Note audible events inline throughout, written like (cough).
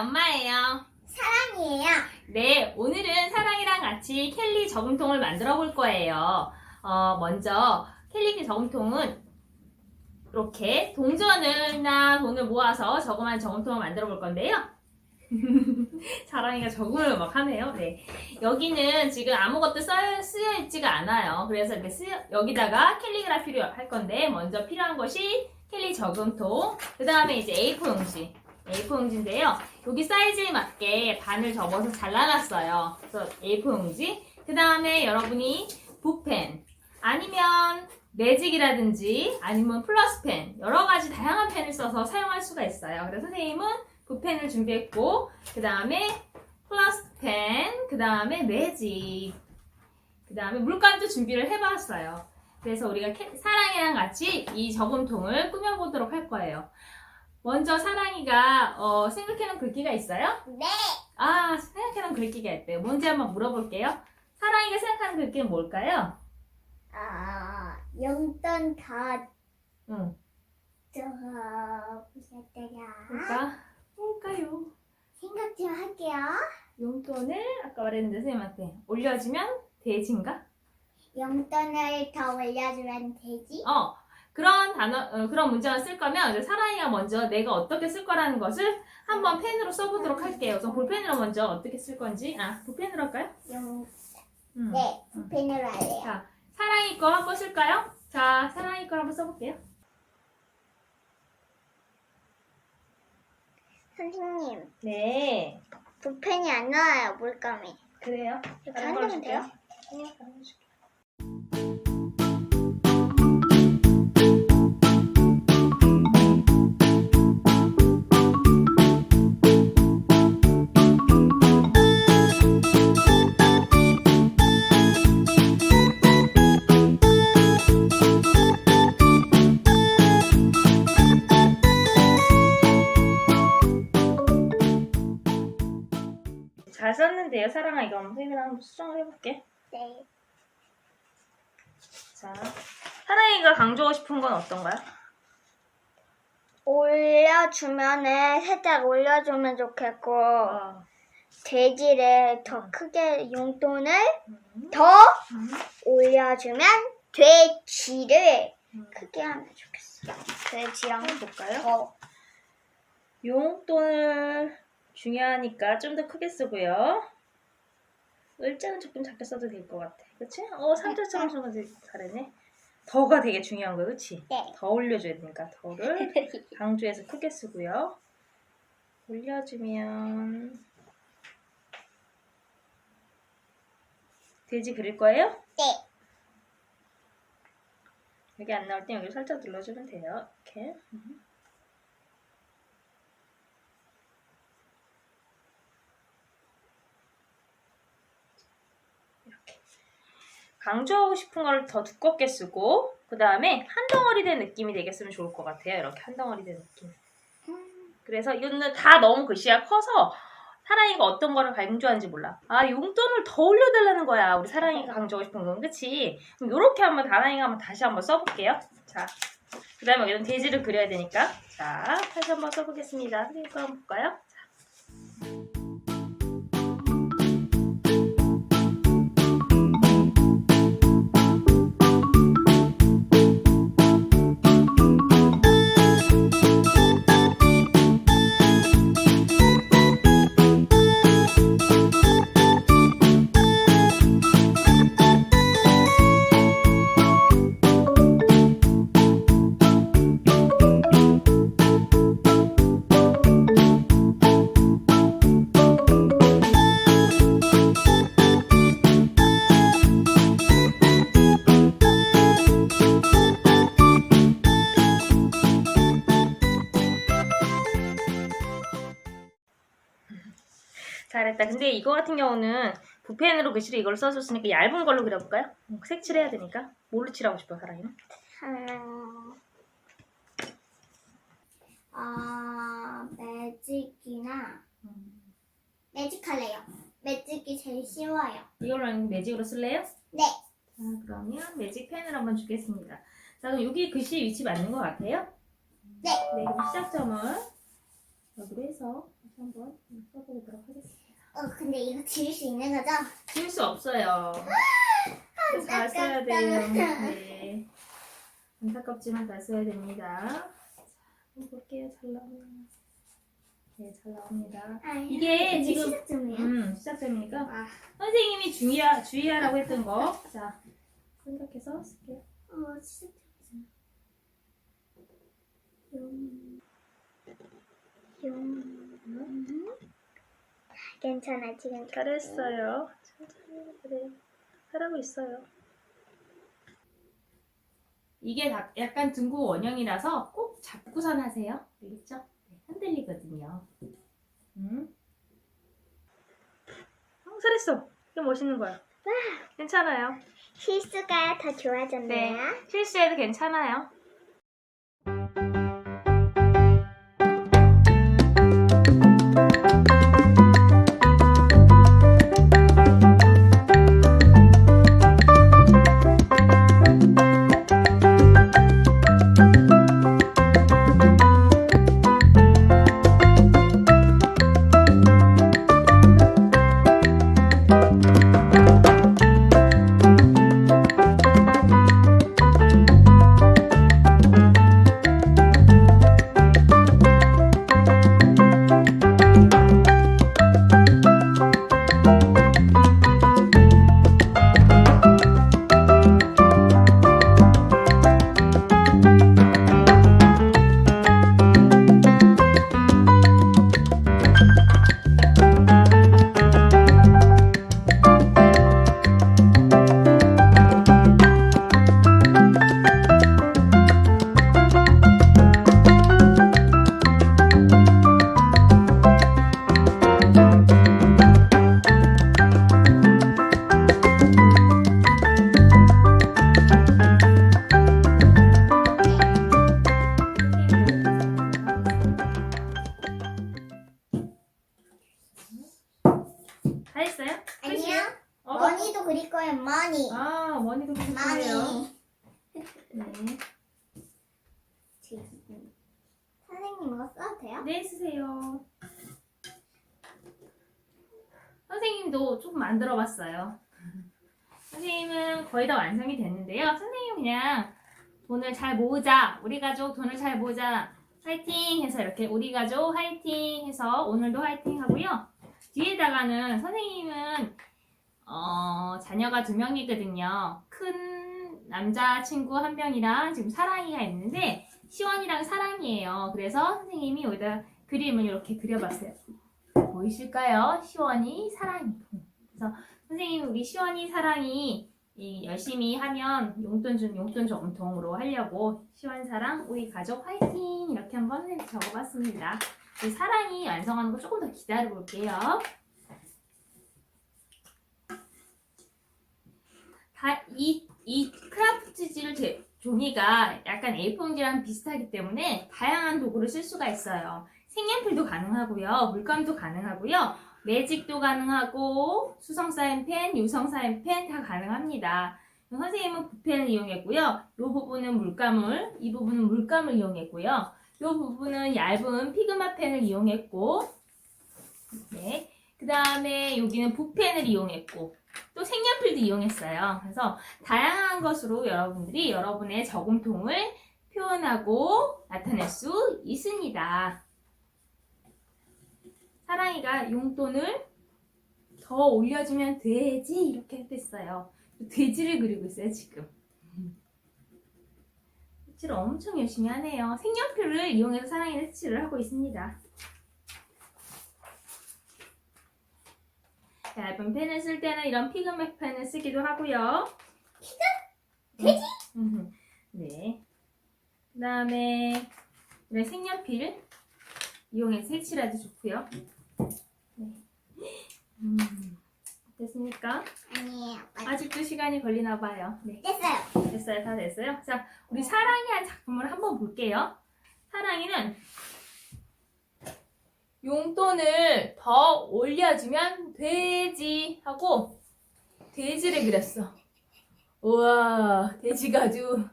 엄마예요. 사랑이에요. 네, 오늘은 사랑이랑 같이 켈리 저금통을 만들어 볼 거예요. 어, 먼저 켈리 저금통은 이렇게 동전을나 돈을 모아서 저금한 저금통을 만들어 볼 건데요. (laughs) 사랑이가 적응을 막 하네요. 네. 여기는 지금 아무것도 써, 쓰여 있지가 않아요. 그래서 이렇게 쓰여, 여기다가 캘리그라피를 할 건데, 먼저 필요한 것이 캘리 저금통, 그 다음에 이제 A4 용지. A4 용지인데요. 여기 사이즈에 맞게 반을 접어서 잘라놨어요. 그래서 A4 용지. 그 다음에 여러분이 붓펜, 아니면 매직이라든지, 아니면 플러스펜, 여러 가지 다양한 펜을 써서 사용할 수가 있어요. 그래서 선생님은 붓펜을 준비했고, 그 다음에 플러스펜, 그 다음에 매직, 그 다음에 물감도 준비를 해봤어요. 그래서 우리가 캐- 사랑이랑 같이 이 저금통을 꾸며보도록 할 거예요. 먼저 사랑이가 어, 생각해놓은 글귀가 있어요? 네. 아, 생각해놓은 글귀가 있대요. 뭔지 한번 물어볼게요. 사랑이가 생각하는 글귀는 뭘까요? 아, 용돈 다 응, 적어보셨다가 뭘까? 뭘까요? 생각 좀 할게요. 용돈을 아까 말했는데 선생님한테 올려주면 돼지인가? 용돈을 더 올려주면 되지? 어, 그런 단어, 어, 그런 문장을 쓸 거면 이제 사랑이가 먼저 내가 어떻게 쓸 거라는 것을 한번 펜으로 써보도록 할게요. 우선 볼펜으로 먼저 어떻게 쓸 건지, 아, 볼펜으로 할까요? 용, 음. 네, 펜으로 할래요. 자, 사랑이 거 한번 쓸까요? 자, 사랑이 거 한번 써볼게요. 선생님, 네, 붓펜이 안 나와요, 물감이. 그래요. 이렇게 한다면 줄게요. 돼요? 네, 다른 거 줄게 썼는데요, 사랑아. 이거 한번 선생님이랑 한번 수정을 해볼게. 네. 자, 사랑이가 강조하고 싶은 건 어떤가요? 올려주면은 살짝 올려주면 좋겠고 어, 돼지를 더 크게 용돈을 음, 더 음, 올려주면 돼지를 음. 크게 하면 좋겠어. 돼지랑 해볼까요? 더 용돈을 중요하니까 좀 더 크게 쓰고요. 을자는 조금 작게 써도 될 것 같아. 그치? 어, 삼자처럼 써도 되게 잘했네. 더가 되게 중요한 거예요, 그치? 네. 더 올려줘야 되니까 더를 (laughs) 강조해서 크게 쓰고요. 올려주면 돼지 그릴 거예요? 네. 여기 안 나올 때 여기 살짝 눌러주면 돼요. 이렇게. 강조하고 싶은 걸더 두껍게 쓰고 그 다음에 한 덩어리 된 느낌이 되게 쓰면 좋을 것 같아요. 이렇게 한 덩어리 된 느낌. 그래서 이거는 다 너무 글씨가 커서 사랑이가 어떤 거를 강조하는지 몰라. 아, 용돈을 더 올려달라는 거야. 우리 사랑이가 강조하고 싶은 건. 그치? 그럼 요렇게 한번 다랑이가 한번 다시 한번 써볼게요. 자, 그 다음에 여기는 돼지를 그려야 되니까. 자, 다시 한번 써보겠습니다. 한번 볼까요? 잘했다. 근데 이거 같은 경우는 붓펜으로 글씨를 이걸 써줬으니까 얇은 걸로 그려볼까요? 음, 색칠해야 되니까. 뭘로 칠하고 싶어, 사랑이는? 음, 아 매직이나 매직 할래요. 매직이 제일 쉬워요. 이걸로 아니면 매직으로 쓸래요? 네. 자, 그러면 매직 펜을 한번 주겠습니다. 자, 그럼 여기 글씨 위치 맞는 것 같아요? 네. 네, 그럼 시작점을 여기로 해서 한번 써보도록 하겠습니다. 어, 근데 이거 지울 수 있는 거죠? 지울 수 없어요. 잘 써야 돼요. 네. 안타깝지만 잘 써야 됩니다. 자, 한번 볼게요. 잘 나오네요. 네, 잘 나옵니다. 아, 이게 지금- 시작점이에요? 음, 시작됩니까? 아, 선생님이 주의하, 주의하라고 했던 거. 자, 생각해서 쓸게요. 어, 시작점이잖아. 용, 용. 괜찮아, 지금 잘했어요. 천천히 그래. 잘하고 있어요. 이게 다- 약간 등구 원형이라서 꼭 잡고선 하세요. 알겠죠? 네, 흔들리거든요. 음. 어, 잘했어. 이게 멋있는 거야. 괜찮아요. 실수가 더 좋아졌네요. 실수해도 괜찮아요. 네, 쓰세요. 선생님도 조금 만들어 봤어요. 선생님은 거의 다 완성이 됐는데요. 선생님 그냥 돈을 잘 모으자. 우리 가족 돈을 잘 모으자. 화이팅 해서 이렇게 우리 가족 화이팅 해서 오늘도 화이팅 하고요. 뒤에다가는 선생님은 어, 자녀가 두 명이거든요. 큰 남자친구 한 명이랑 지금 사랑이가 있는데 시원이랑 사랑이에요. 그래서 선생님이 여기다 그림을 이렇게 그려봤어요. 보이실까요? 시원이, 사랑이. 그래서 선생님 우리 시원이, 사랑이 이 열심히 하면 용돈 준 용돈 저금통으로 하려고 시원 사랑 우리 가족 화이팅 이렇게 한번 적어봤습니다. 이 사랑이 완성하는 거 조금 더 기다려 볼게요. 다, 이, 이 크라프트질 제- 종이가 약간 A4용지랑 비슷하기 때문에 다양한 도구를 쓸 수가 있어요. 색연필도 가능하고요. 물감도 가능하고요. 매직도 가능하고 수성 사인펜, 유성 사인펜 다 가능합니다. 선생님은 붓펜을 이용했고요. 이 부분은 물감을, 이 부분은 물감을 이용했고요. 이 부분은 얇은 피그마 펜을 이용했고, 네. 그 다음에 여기는 붓펜을 이용했고, 또 색연필도 이용했어요. 그래서 다양한 것으로 여러분들이 여러분의 저금통을 표현하고 나타낼 수 있습니다. 사랑이가 용돈을 더 올려주면 되지 이렇게 했어요. 돼지를 그리고 있어요 지금. 색칠을 엄청 열심히 하네요. 색연필을 이용해서 사랑이는 색칠을 하고 있습니다. 얇은 펜을 쓸 때는 이런 피그맥 펜을 쓰기도 하고요. 피그? 돼지? 네. 그 다음에 이런 색연필 이용해서 색칠해도 좋고요. 네. 음, 됐습니까? 아니에요. 맞- 아직도 시간이 걸리나 봐요. 네. 됐어요. 됐어요. 다 됐어요. 자, 우리 사랑이 한 작품을 한번 볼게요. 사랑이는 용돈을 더 올려주면 되지 하고 돼지를 그렸어. 우와, 돼지가 아주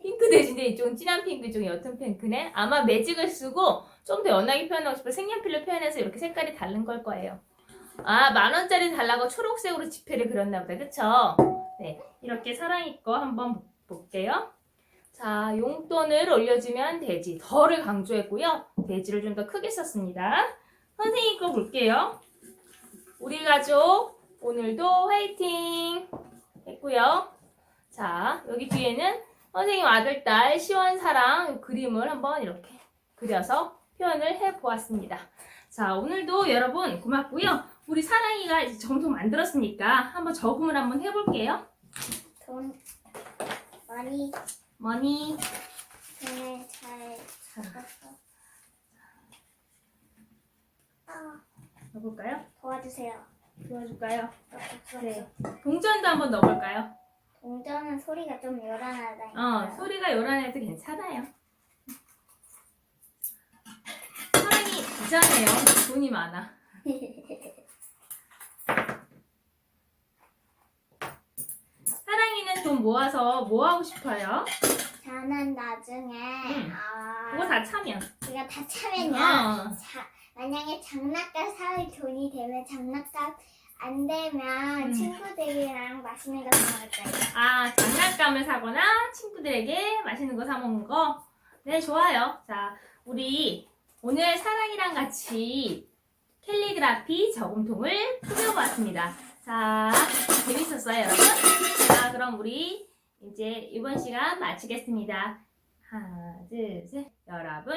핑크 돼지인데 이쪽은 진한 핑크, 이쪽은 옅은 핑크네. 아마 매직을 쓰고 좀 더 연하게 표현하고 싶어 색연필로 표현해서 이렇게 색깔이 다른 걸 거예요. 아, 만 원짜리 달라고 초록색으로 지폐를 그렸나 보다. 그쵸? 네. 이렇게 사랑이 거 한번 볼게요. 자, 용돈을 올려주면 돼지. 덜을 강조했고요. 돼지를 좀 더 크게 썼습니다. 선생님 거 볼게요. 우리 가족, 오늘도 화이팅! 했고요. 자, 여기 뒤에는 선생님 아들, 딸, 시원 사랑 그림을 한번 이렇게 그려서 표현을 해 보았습니다. 자, 오늘도 여러분 고맙고요. 우리 사랑이가 이제 점점 만들었으니까 한번 적응을 한번 해볼게요. 돈, 많이, 머니. 돈을 잘 잡았어. 아, 넣어볼까요? 도와주세요. 도와줄까요? 네. 동전도 한번 넣어볼까요? 동전은 소리가 좀 요란하다. 어, 소리가 요란해도 괜찮아요. 사랑이 부자네요. 돈이 많아. 사랑이는 돈 모아서 뭐 하고 싶어요? 저는 나중에 응. 아, 그거 다 차면. 제가 다 차면요. 어. 자, 만약에 장난감 살 돈이 되면 장난감 안 되면 음. 친구들이랑 맛있는 거 사 먹을 거예요. 아, 장난감을 사거나 친구들에게 맛있는 거 사 먹는 거? 네, 좋아요. 자, 우리 오늘 사랑이랑 같이 캘리그라피 저금통을 꾸며보았습니다. 자, 재밌었어요, 여러분? 자, 그럼 우리 이제 이번 시간 마치겠습니다. 하나, 둘, 셋. 여러분,